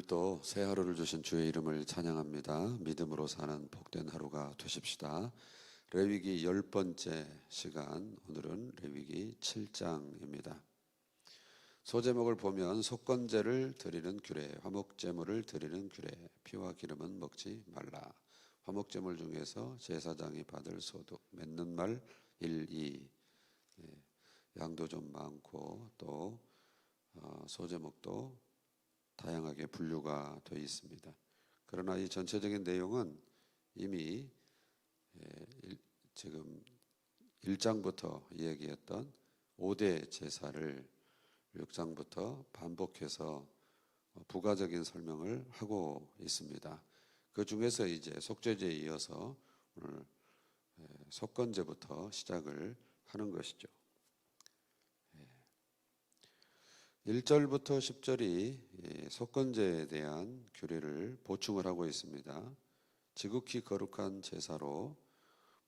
오늘도 새 하루를 주신 주의 이름을 찬양합니다. 믿음으로 사는 복된 하루가 되십시다. 레위기 열 번째 시간 오늘은 레위기 7장입니다. 소제목을 보면 속건제를 드리는 규례, 화목제물을 드리는 규례, 피와 기름은 먹지 말라. 화목제물 중에서 제사장이 받을 소득, 맺는 말 1, 2, 네, 양도 좀 많고 또 어, 소제목도 다양하게 분류가 되어 있습니다. 그러나 이 전체적인 내용은 이미 예, 일- 지금 1장부터 이야기했던 5대 제사를 6장부터 반복해서 어, 부가적인 설명을 하고 있습니다. 그 중에서 이제 속죄제에 이어서 오늘 예, 속건제부터 시작을 하는 것이죠. 1절부터 10절이 속건제에 대한 규례를 보충을 하고 있습니다. 지극히 거룩한 제사로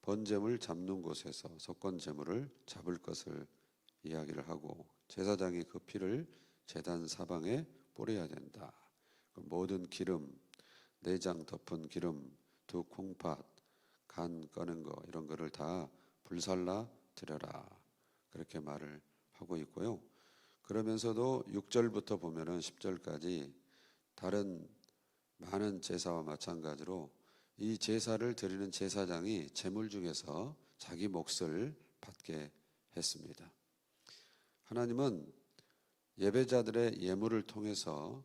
번제물 잡는 곳에서 속건제물을 잡을 것을 이야기를 하고 제사장이 그 피를 제단 사방에 뿌려야 된다. 그 모든 기름, 내장 덮은 기름, 두 콩팥, 간 꺼낸 거 이런 거를 다 불살라 드려라. 그렇게 말을 하고 있고요. 그러면서도 6절부터 보면은 10절까지 다른 많은 제사와 마찬가지로 이 제사를 드리는 제사장이 제물 중에서 자기 몫을 받게 했습니다. 하나님은 예배자들의 예물을 통해서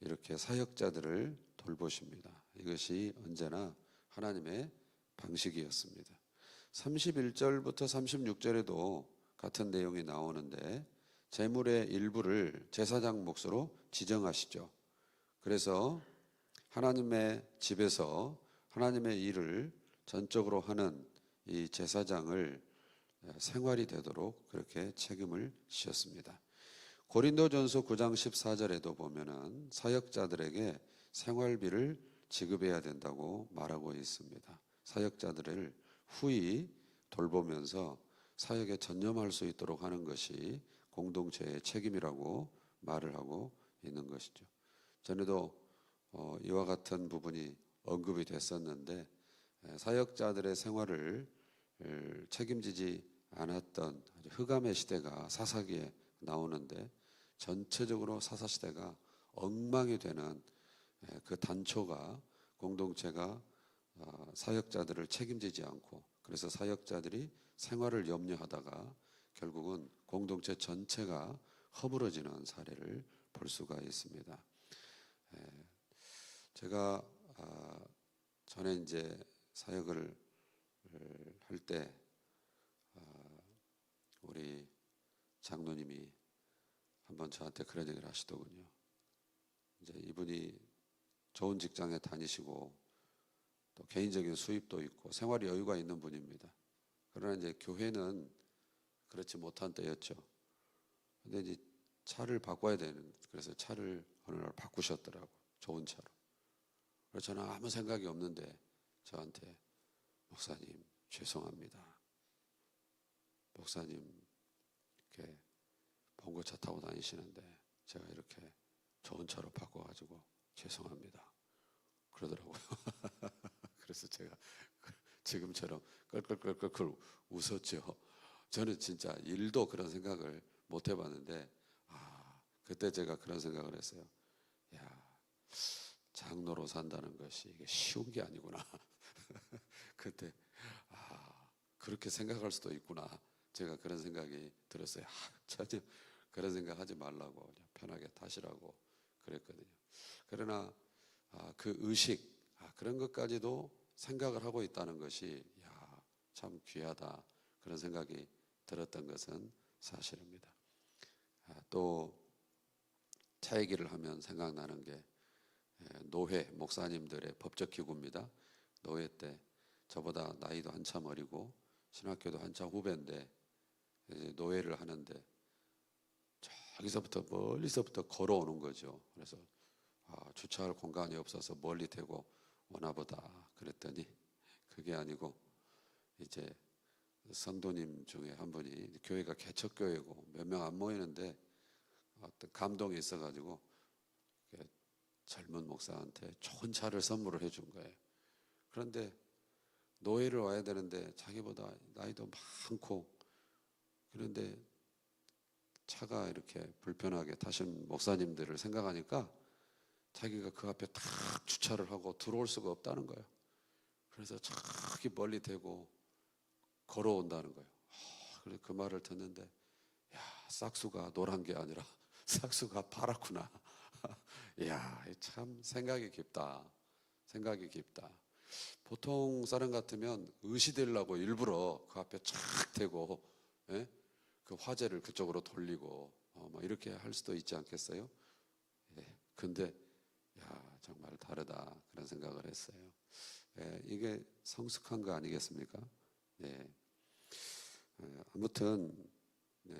이렇게 사역자들을 돌보십니다. 이것이 언제나 하나님의 방식이었습니다. 31절부터 36절에도 같은 내용이 나오는데 재물의 일부를 제사장 몫으로 지정하시죠. 그래서 하나님의 집에서 하나님의 일을 전적으로 하는 이 제사장을 생활이 되도록 그렇게 책임을 지었습니다. 고린도전서 9장 14절에도 보면은 사역자들에게 생활비를 지급해야 된다고 말하고 있습니다. 사역자들을 후히 돌보면서 사역에 전념할 수 있도록 하는 것이 공동체의 책임이라고 말을 하고 있는 것이죠. 전에도 어, 이와 같은 부분이 언급이 됐었는데 에, 사역자들의 생활을 을, 책임지지 않았던 흑암의 시대가 사사기에 나오는데 전체적으로 사사 시대가 엉망이 되는 에, 그 단초가 공동체가 어, 사역자들을 책임지지 않고 그래서 사역자들이 생활을 염려하다가 결국은 공동체 전체가 허물어지는 사례를 볼 수가 있습니다. 에, 제가 아, 전에 이제 사역을 할때 아, 우리 장로님이 한번 저한테 그런 얘기를 하시더군요. 이제 이분이 좋은 직장에 다니시고 또 개인적인 수입도 있고 생활 여유가 있는 분입니다. 그러나 이제 교회는 그렇지 못한 때였죠. 근데 이제 차를 바꿔야 되는 그래서 차를 어느 날 바꾸셨더라고 좋은 차로. 그래서 저는 아무 생각이 없는데 저한테 목사님 죄송합니다. 목사님 이렇게 봉고차 타고 다니시는데 제가 이렇게 좋은 차로 바꿔가지고 죄송합니다. 그러더라고요. 그래서 제가 지금처럼 껄껄껄껄 웃었죠. 저는 진짜 일도 그런 생각을 못 해봤는데 아 그때 제가 그런 생각을 했어요. 야 장로로 산다는 것이 이게 쉬운 게 아니구나. 그때 아 그렇게 생각할 수도 있구나. 제가 그런 생각이 들었어요. 아, 전혀 그런 생각하지 말라고 그냥 편하게 타시라고 그랬거든요. 그러나 아, 그 의식 아, 그런 것까지도 생각을 하고 있다는 것이 야, 참 귀하다 그런 생각이 들었던 것은 사실입니다. 아, 또차 얘기를 하면 생각나는 게 예, 노회 목사님들의 법적 기구입니다. 노회 때 저보다 나이도 한참 어리고 신학교도 한참 후배인데 노회를 하는데 저기서부터 멀리서부터 걸어오는 거죠. 그래서 아, 주차할 공간이 없어서 멀리 대고 오나보다 그랬더니 그게 아니고 이제 성도님 중에 한 분이 교회가 개척교회고 몇 명 안 모이는데 어떤 감동이 있어가지고 젊은 목사한테 좋은 차를 선물을 해준 거예요. 그런데 노예를 와야 되는데 자기보다 나이도 많고 그런데 차가 이렇게 불편하게 타신 목사님들을 생각하니까 자기가 그 앞에 탁 주차를 하고 들어올 수가 없다는 거예요. 그래서 저기 멀리 대고 걸어온다는 거예요. 아, 그래 그 말을 듣는데 야 싹수가 노란 게 아니라 싹수가 파랗구나. 야, 참 생각이 깊다. 생각이 깊다. 보통 사람 같으면 의시되려고 일부러 그 앞에 쫙 대고 예? 그 화제를 그쪽으로 돌리고 어, 막 이렇게 할 수도 있지 않겠어요? 예. 근데 야 정말 다르다 그런 생각을 했어요. 예, 이게 성숙한 거 아니겠습니까? 예. 예, 아무튼 네,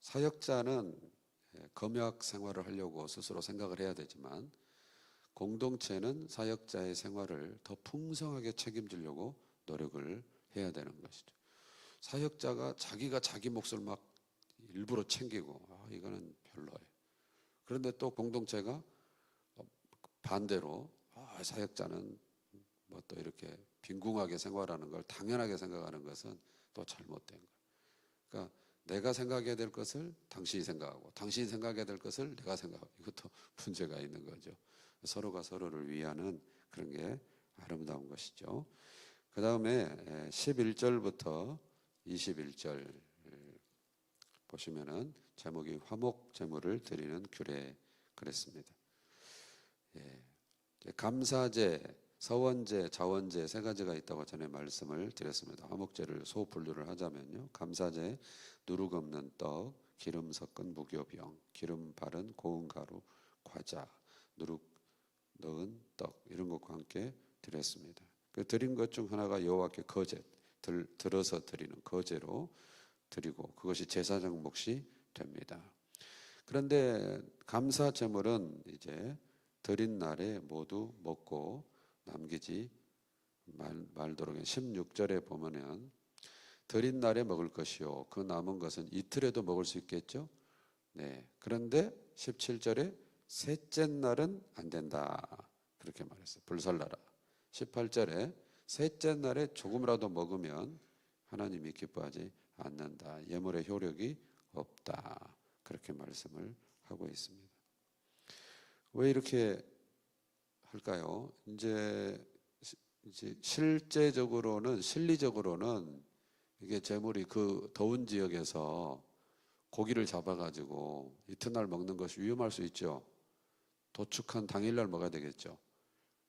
사역자는 예, 검역 생활을 하려고 스스로 생각을 해야 되지만 공동체는 사역자의 생활을 더 풍성하게 책임지려고 노력을 해야 되는 것이죠. 사역자가 자기가 자기 몫을 막 일부러 챙기고 아, 이거는 별로예요. 그런데 또 공동체가 반대로 아, 사역자는 뭐 또 이렇게 빈궁하게 생활하는 걸 당연하게 생각하는 것은 또 잘못된 거예요. 그러니까 내가 생각해야 될 것을 당신이 생각하고 당신이 생각해야 될 것을 내가 생각하고 이것도 문제가 있는 거죠. 서로가 서로를 위하는 그런 게 아름다운 것이죠. 그 다음에 11절부터 21절 보시면은 제목이 화목 제물을 드리는 규례 그랬습니다. 예. 감사제, 서원제, 자원제 세 가지가 있다고 전에 말씀을 드렸습니다. 화목제를 소 분류를 하자면요. 감사제, 누룩 없는 떡, 기름 섞은 무교병, 기름 바른 고운 가루, 과자, 누룩 넣은 떡 이런 것과 함께 드렸습니다. 그 드린 것 중 하나가 여호와께 거제 들, 들어서 드리는 거제로 드리고 그것이 제사장 몫이 됩니다. 그런데 감사 제물은 이제 드린 날에 모두 먹고 남기지 말, 말도록 16절에 보면은 드린 날에 먹을 것이요 그 남은 것은 이틀에도 먹을 수 있겠죠. 네. 그런데 17절에 셋째 날은 안 된다. 그렇게 말했어요. 불살라라. 18절에 셋째 날에 조금이라도 먹으면 하나님이 기뻐하지 않는다. 예물의 효력이 없다. 그렇게 말씀을 하고 있습니다. 왜 이렇게 할까요? 이제 이제 실제적으로는 실리적으로는 이게 재물이 그 더운 지역에서 고기를 잡아가지고 이튿날 먹는 것이 위험할 수 있죠. 도축한 당일날 먹어야 되겠죠.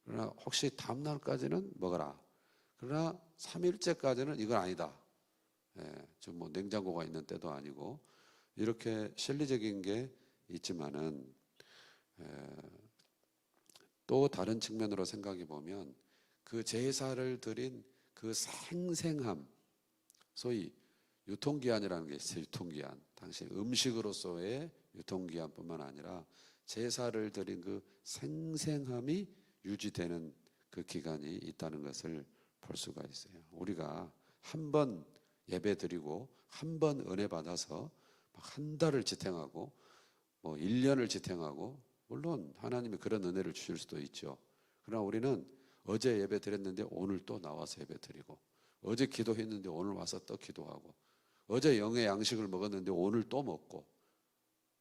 그러나 혹시 다음날까지는 먹어라. 그러나 3일째까지는 이건 아니다. 예, 좀뭐 냉장고가 있는 때도 아니고 이렇게 실리적인 게 있지만은 에, 또 다른 측면으로 생각해 보면 그 제사를 드린 그 생생함, 소위 유통기한이라는 게 있어요. 유통기한. 당시 음식으로서의 유통기한뿐만 아니라 제사를 드린 그 생생함이 유지되는 그 기간이 있다는 것을 볼 수가 있어요. 우리가 한 번 예배 드리고 한 번 은혜 받아서 한 달을 지탱하고 뭐 1년을 지탱하고 물론 하나님이 그런 은혜를 주실 수도 있죠. 그러나 우리는 어제 예배 드렸는데 오늘 또 나와서 예배 드리고 어제 기도했는데 오늘 와서 또 기도하고 어제 영의 양식을 먹었는데 오늘 또 먹고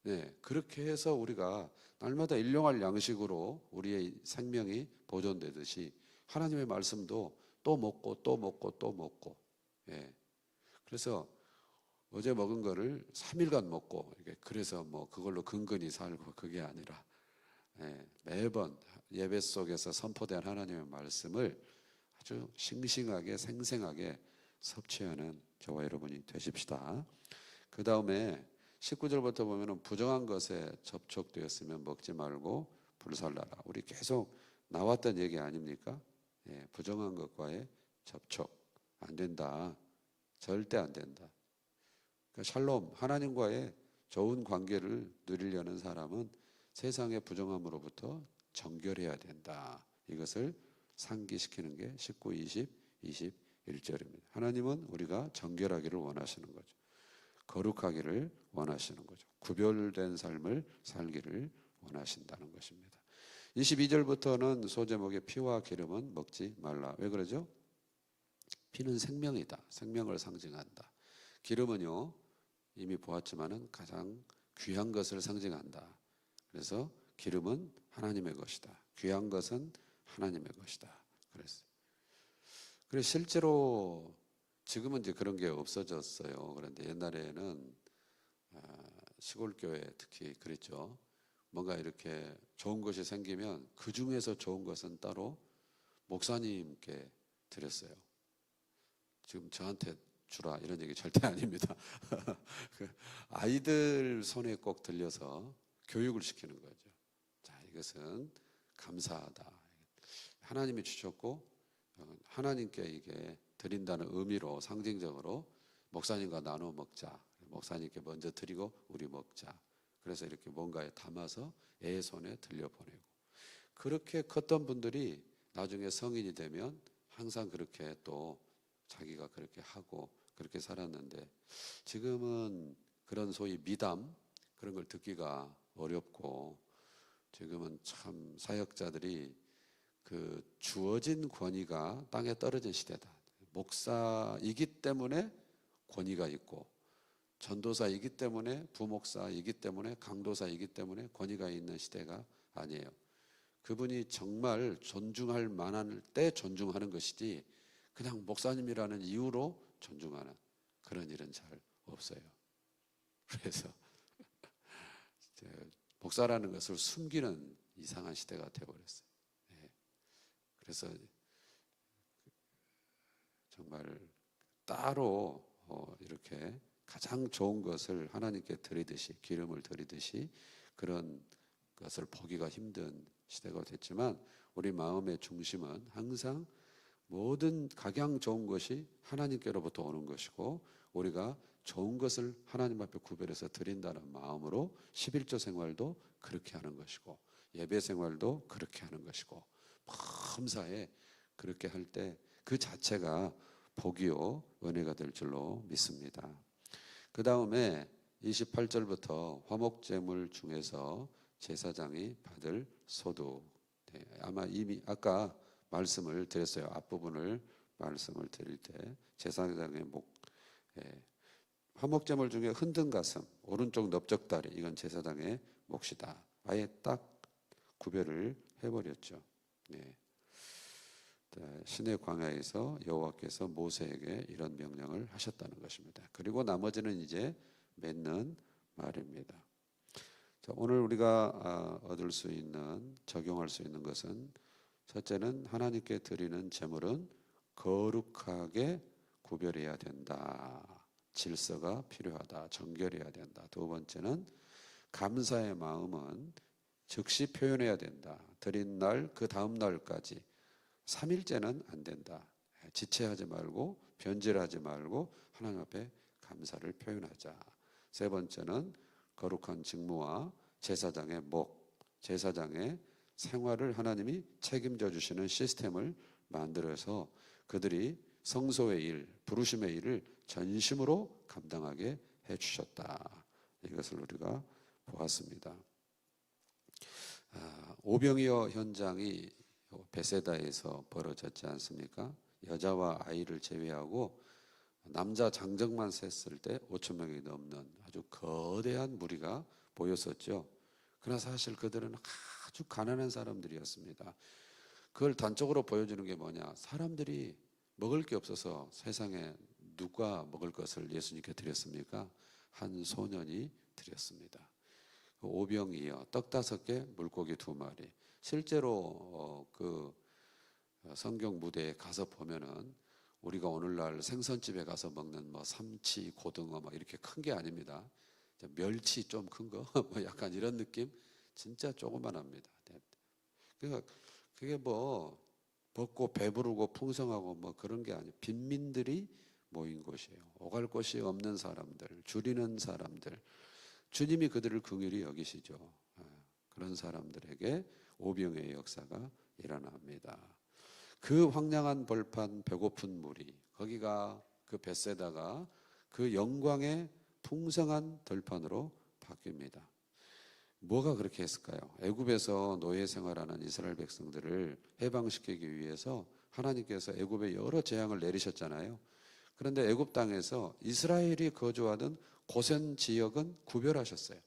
네, 그렇게 해서 우리가 날마다 일용할 양식으로 우리의 생명이 보존되듯이 하나님의 말씀도 또 먹고 또 먹고 또 먹고 예. 그래서 어제 먹은 거를 3일간 먹고 그래서 뭐 그걸로 근근히 살고 그게 아니라 예, 매번 예배 속에서 선포된 하나님의 말씀을 아주 싱싱하게 생생하게 섭취하는 저와 여러분이 되십시다. 그 다음에 19절부터 보면은 부정한 것에 접촉되었으면 먹지 말고 불살라라. 우리 계속 나왔던 얘기 아닙니까? 예, 부정한 것과의 접촉 안 된다. 절대 안 된다. 그러니까 샬롬 하나님과의 좋은 관계를 누리려는 사람은 세상의 부정함으로부터 정결해야 된다. 이것을 상기시키는 게 19, 20, 21절입니다. 하나님은 우리가 정결하기를 원하시는 거죠. 거룩하기를 원하시는 거죠. 구별된 삶을 살기를 원하신다는 것입니다. 22절부터는 소제목의 피와 기름은 먹지 말라. 왜 그러죠? 피는 생명이다. 생명을 상징한다. 기름은요 이미 보았지만은 가장 귀한 것을 상징한다. 그래서 기름은 하나님의 것이다. 귀한 것은 하나님의 것이다. 그래서 그래서 실제로 지금은 이제 그런 게 없어졌어요. 그런데 옛날에는 아, 시골 교회 특히 그랬죠. 뭔가 이렇게 좋은 것이 생기면 그 중에서 좋은 것은 따로 목사님께 드렸어요. 지금 저한테 주라 이런 얘기 절대 아닙니다. 그 아이들 손에 꼭 들려서 교육을 시키는 거죠. 자, 이것은 감사하다. 하나님이 주셨고 어, 하나님께 이게 드린다는 의미로 상징적으로 목사님과 나눠 먹자. 목사님께 먼저 드리고 우리 먹자. 그래서 이렇게 뭔가에 담아서 애 손에 들려보내고 그렇게 컸던 분들이 나중에 성인이 되면 항상 그렇게 또 자기가 그렇게 하고 그렇게 살았는데 지금은 그런 소위 미담 그런 걸 듣기가 어렵고 지금은 참 사역자들이 그 주어진 권위가 땅에 떨어진 시대다. 목사이기 때문에 권위가 있고 전도사이기 때문에 부목사이기 때문에 강도사이기 때문에 권위가 있는 시대가 아니에요. 그분이 정말 존중할 만한 때 존중하는 것이지 그냥 목사님이라는 이유로 존중하는 그런 일은 잘 없어요. 그래서 이제 목사라는 것을 숨기는 이상한 시대가 되어버렸어요. 예. 그래서 정말 따로 어, 이렇게 가장 좋은 것을 하나님께 드리듯이 기름을 드리듯이 그런 것을 보기가 힘든 시대가 됐지만 우리 마음의 중심은 항상 모든 각양 좋은 것이 하나님께로부터 오는 것이고 우리가 좋은 것을 하나님 앞에 구별해서 드린다는 마음으로 11조 생활도 그렇게 하는 것이고 예배 생활도 그렇게 하는 것이고 범사에 그렇게 할 때 그 자체가 복이요 은혜가 될 줄로 믿습니다. 그 다음에 28절부터 화목제물 중에서 제사장이 받을 소득 네, 아마 이미 아까 말씀을 드렸어요. 앞부분을 말씀을 드릴 때 제사장의 목 예, 화목제물 중에 흔든 가슴 오른쪽 넓적다리 이건 제사장의 몫이다. 아예 딱 구별을 해버렸죠. 네. 네, 신의 광야에서 여호와께서 모세에게 이런 명령을 하셨다는 것입니다. 그리고 나머지는 이제 맺는 말입니다. 자, 오늘 우리가 아, 얻을 수 있는 적용할 수 있는 것은 첫째는 하나님께 드리는 제물은 거룩하게 구별해야 된다. 질서가 필요하다. 정결해야 된다. 두 번째는 감사의 마음은 즉시 표현해야 된다. 드린 날 그 다음 날까지 3일째는 안 된다. 지체하지 말고 변질하지 말고 하나님 앞에 감사를 표현하자. 세 번째는 거룩한 직무와 제사장의 목, 제사장의 생활을 하나님이 책임져 주시는 시스템을 만들어서 그들이 성소의 일, 부르심의 일을 전심으로 감당하게 해 주셨다. 이것을 우리가 보았습니다. 아, 오병이어 현장이 베세다에서 벌어졌지 않습니까? 여자와 아이를 제외하고 남자 장정만 셌을 때 5천 명이 넘는 아주 거대한 무리가 보였었죠. 그러나 사실 그들은 아주 가난한 사람들이었습니다. 그걸 단적으로 보여주는 게 뭐냐? 사람들이 먹을 게 없어서 세상에 누가 먹을 것을 예수님께 드렸습니까? 한 소년이 드렸습니다. 오병이어 떡 다섯 개, 물고기 두 마리. 실제로 어, 그 성경 무대에 가서 보면은 우리가 오늘날 생선집에 가서 먹는 뭐 삼치, 고등어 막 이렇게 큰 게 아닙니다. 멸치 좀 큰 거, 뭐 약간 이런 느낌, 진짜 조그만 합니다. 네. 그러니까 그게 뭐 먹고 배부르고 풍성하고 뭐 그런 게 아니에요. 빈민들이 모인 곳이에요. 오갈 곳이 없는 사람들, 줄이는 사람들, 주님이 그들을 긍휼히 여기시죠. 아, 그런 사람들에게 오병의 역사가 일어납니다. 그 황량한 벌판 배고픈 무리 거기가 그 벳세다가 그 영광의 풍성한 들판으로 바뀝니다. 뭐가 그렇게 했을까요? 애굽에서 노예 생활하는 이스라엘 백성들을 해방시키기 위해서 하나님께서 애굽에 여러 재앙을 내리셨잖아요. 그런데 애굽 땅에서 이스라엘이 거주하던 고센 지역은 구별하셨어요.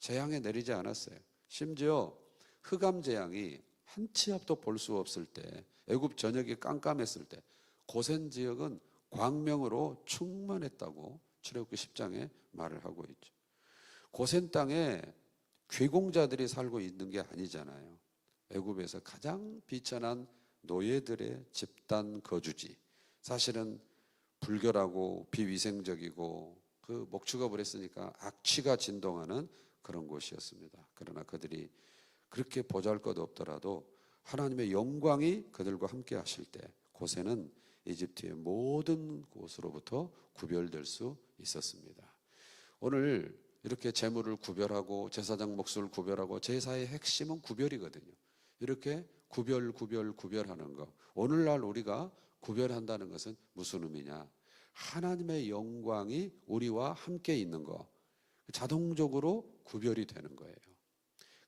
재앙에 내리지 않았어요. 심지어 흑암 재앙이 한 치 앞도 볼 수 없을 때 애굽 전역이 깜깜했을 때 고센 지역은 광명으로 충만했다고 출애굽기 10장에 말을 하고 있죠. 고센 땅에 귀공자들이 살고 있는 게 아니잖아요. 애굽에서 가장 비천한 노예들의 집단 거주지. 사실은 불결하고 비위생적이고 그 목축업을 했으니까 악취가 진동하는 그런 곳이었습니다. 그러나 그들이 그렇게 보잘것 없더라도 하나님의 영광이 그들과 함께 하실 때 고세는 이집트의 모든 곳으로부터 구별될 수 있었습니다. 오늘 이렇게 재물을 구별하고 제사장 몫을 구별하고 제사의 핵심은 구별이거든요. 이렇게 구별 구별 구별하는 거. 오늘날 우리가 구별한다는 것은 무슨 의미냐? 하나님의 영광이 우리와 함께 있는 거. 자동적으로 구별이 되는 거예요.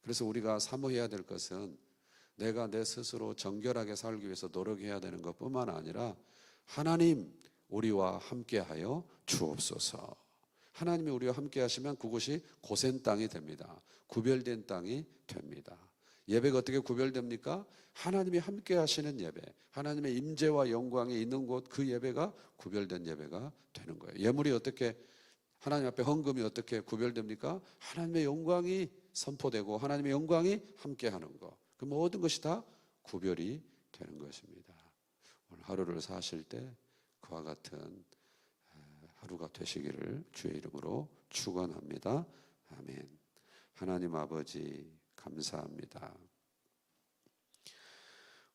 그래서 우리가 사모해야 될 것은 내가 내 스스로 정결하게 살기 위해서 노력해야 되는 것뿐만 아니라 하나님 우리와 함께하여 주옵소서. 하나님이 우리와 함께 하시면 그곳이 고센 땅이 됩니다. 구별된 땅이 됩니다. 예배가 어떻게 구별됩니까? 하나님이 함께 하시는 예배, 하나님의 임재와 영광이 있는 곳 그 예배가 구별된 예배가 되는 거예요. 예물이 어떻게 하나님 앞에 헌금이 어떻게 구별됩니까? 하나님의 영광이 선포되고 하나님의 영광이 함께 하는 것. 그 모든 것이 다 구별이 되는 것입니다. 오늘 하루를 사실 때 그와 같은 하루가 되시기를 주의 이름으로 축원합니다. 아멘. 하나님 아버지 감사합니다.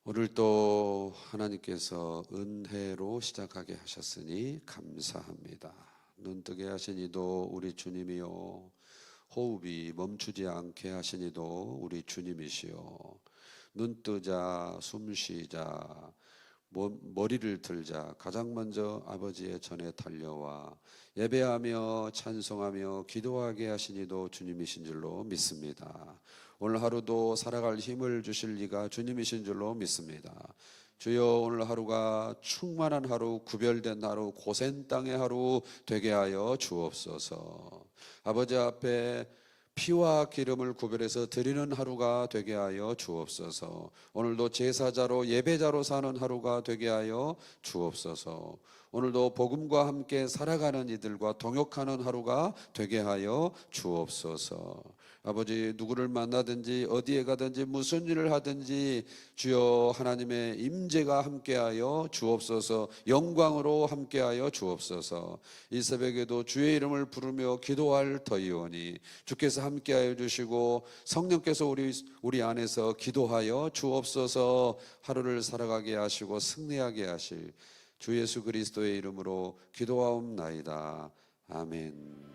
오늘 또 하나님께서 은혜로 시작하게 하셨으니 감사합니다. 눈뜨게 하시니도 우리 주님이요. 호흡이 멈추지 않게 하시니도 우리 주님이시요. 눈 뜨자, 숨 쉬자, 머리를 들자 가장 먼저 아버지의 전에 달려와 예배하며 찬송하며 기도하게 하시니도 주님이신 줄로 믿습니다. 오늘 하루도 살아갈 힘을 주실 리가 주님이신 줄로 믿습니다. 주여 오늘 하루가 충만한 하루, 구별된 하루, 고센 땅의 하루 되게 하여 주옵소서. 아버지 앞에 피와 기름을 구별해서 드리는 하루가 되게 하여 주옵소서. 오늘도 제사자로 예배자로 사는 하루가 되게 하여 주옵소서. 오늘도 복음과 함께 살아가는 이들과 동역하는 하루가 되게 하여 주옵소서. 아버지 누구를 만나든지 어디에 가든지 무슨 일을 하든지 주여 하나님의 임재가 함께하여 주옵소서 영광으로 함께하여 주옵소서 이 새벽에도 주의 이름을 부르며 기도할 터이오니 주께 서 함께하여 주시고 성령께서 우리 우리 안에서 기도하여 주옵소서 하루를 살아가게 하시고 승리하게 하실 주 예수 그리스도의 이름으로 기도하옵나이다 아멘.